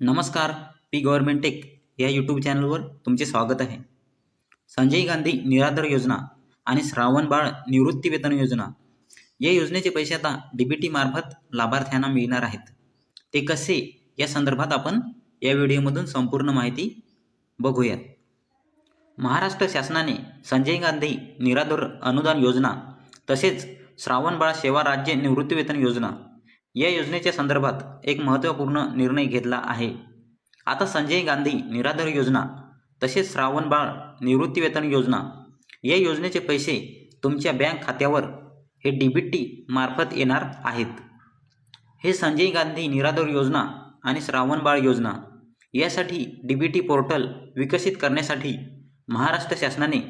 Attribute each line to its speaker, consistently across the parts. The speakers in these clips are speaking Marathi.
Speaker 1: नमस्कार पी गव्हर्मेंट टेक या यूट्यूब चॅनलवर तुमचे स्वागत आहे. संजय गांधी निराधार योजना आणि श्रावण बाळ निवृत्ती वेतन योजना या योजनेचे पैसे आता डी बी टी मार्फत लाभार्थ्यांना मिळणार आहेत. ते कसे? या संदर्भात आपण या व्हिडिओमधून संपूर्ण माहिती बघूया महाराष्ट्र शासनाने संजय गांधी निराधार अनुदान योजना तसेच श्रावण बाळ सेवा राज्य निवृत्ती वेतन योजना या योजनेच्या संदर्भात एक महत्त्वपूर्ण निर्णय घेतला आहे. आता संजय गांधी निराधार योजना तसेच श्रावण बाळ योजना या योजनेचे पैसे तुमच्या बँक खात्यावर हे डी बी टी मार्फत येणार आहेत. हे संजय गांधी निराधार योजना आणि श्रावण बाळ योजना यासाठी डी बी टी पोर्टल विकसित करण्यासाठी महाराष्ट्र शासनाने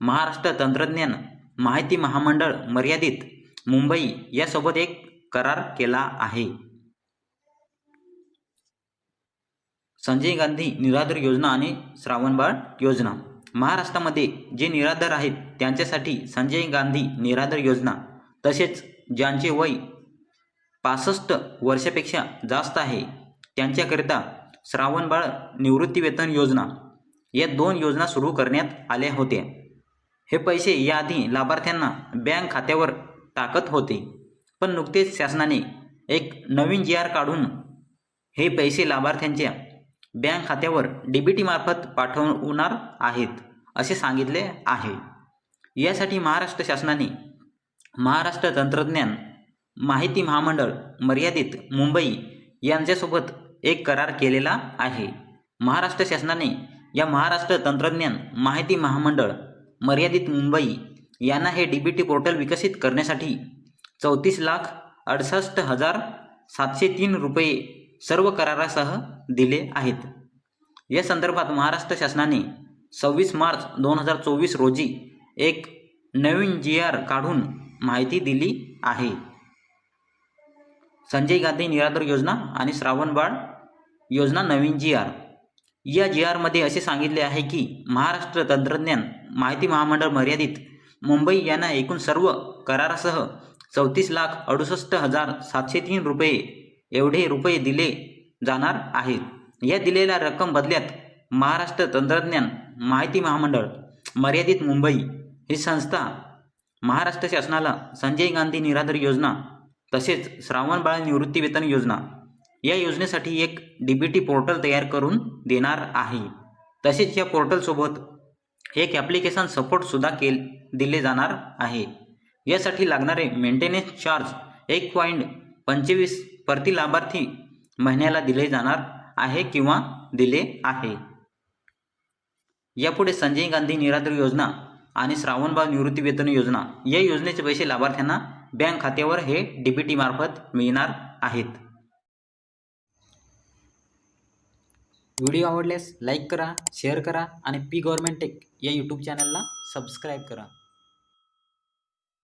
Speaker 1: महाराष्ट्र तंत्रज्ञान माहिती महामंडळ मर्यादित मुंबई यासोबत एक करार केला आहे. संजय गांधी निराधार योजना आणि श्रावणबाळ योजना. महाराष्ट्रामध्ये जे निराधार आहेत त्यांच्यासाठी संजय गांधी निराधार योजना तसेच ज्यांचे वय पासष्ट वर्षापेक्षा जास्त आहे त्यांच्याकरिता श्रावणबाळ निवृत्तीवेतन योजना या दोन योजना सुरू करण्यात आल्या होत्या. हे पैसे याआधी लाभार्थ्यांना बँक खात्यावर टाकत होते. पण नुकतेच शासनाने एक नवीन जी आर काढून हे पैसे लाभार्थ्यांच्या बँक खात्यावर डी बी टीमार्फत पाठवणार आहेत असे सांगितले आहे. यासाठी महाराष्ट्र शासनाने महाराष्ट्र तंत्रज्ञान माहिती महामंडळ मर्यादित मुंबई यांच्यासोबत एक करार केलेला आहे. महाराष्ट्र शासनाने या महाराष्ट्र तंत्रज्ञान माहिती महामंडळ मर्यादित मुंबई यांना हे डी बी टी पोर्टल विकसित करण्यासाठी चौतीस लाख अडसष्ट हजार सातशे तीन रुपये सर्व करारासह दिले आहेत. या संदर्भात महाराष्ट्र शासनाने सव्वीस मार्च दोन हजार चोवीस रोजी एक नवीन जी आर काढून माहिती दिली आहे. संजय गांधी निराधार योजना आणि श्रावणबाळ योजना नवीन जी आर या जी आरमध्ये असे सांगितले आहे की महाराष्ट्र तंत्रज्ञान माहिती महामंडळ मर्यादित मुंबई यांना एकूण सर्व करारासह चौतीस लाख अडुसष्ट हजार सातशे तीन रुपये एवढे रुपये दिले जाणार आहेत. या दिलेल्या रक्कम बदल्यात महाराष्ट्र तंत्रज्ञान माहिती महामंडळ मर्यादित मुंबई ही संस्था महाराष्ट्र शासनाला संजय गांधी निराधार योजना तसेच श्रावणबाळ निवृत्तीवेतन निवृत्ती वेतन योजना या योजनेसाठी एक डी बी टी पोर्टल तयार करून देणार आहे. तसेच या पोर्टलसोबत एक ॲप्लिकेशन सपोर्टसुद्धा केल दिले जाणार आहे. यासाठी लागणारे मेंटेनन्स चार्ज एक पॉईंट पंचवीस प्रति लाभार्थी महिन्याला दिले जाणार आहे किंवा दिले आहे. यापुढे संजय गांधी निराधार योजना आणि श्रावणबाळ निवृत्तीवेतन योजना या योजनेचे पैसे लाभार्थ्यांना बँक खात्यावर हे डी मार्फत मिळणार आहेत. व्हिडिओ आवडल्यास लाईक करा शेअर करा आणि पी गव्हर्मेंट टेक या यूट्यूब चॅनलला सबस्क्राईब करा.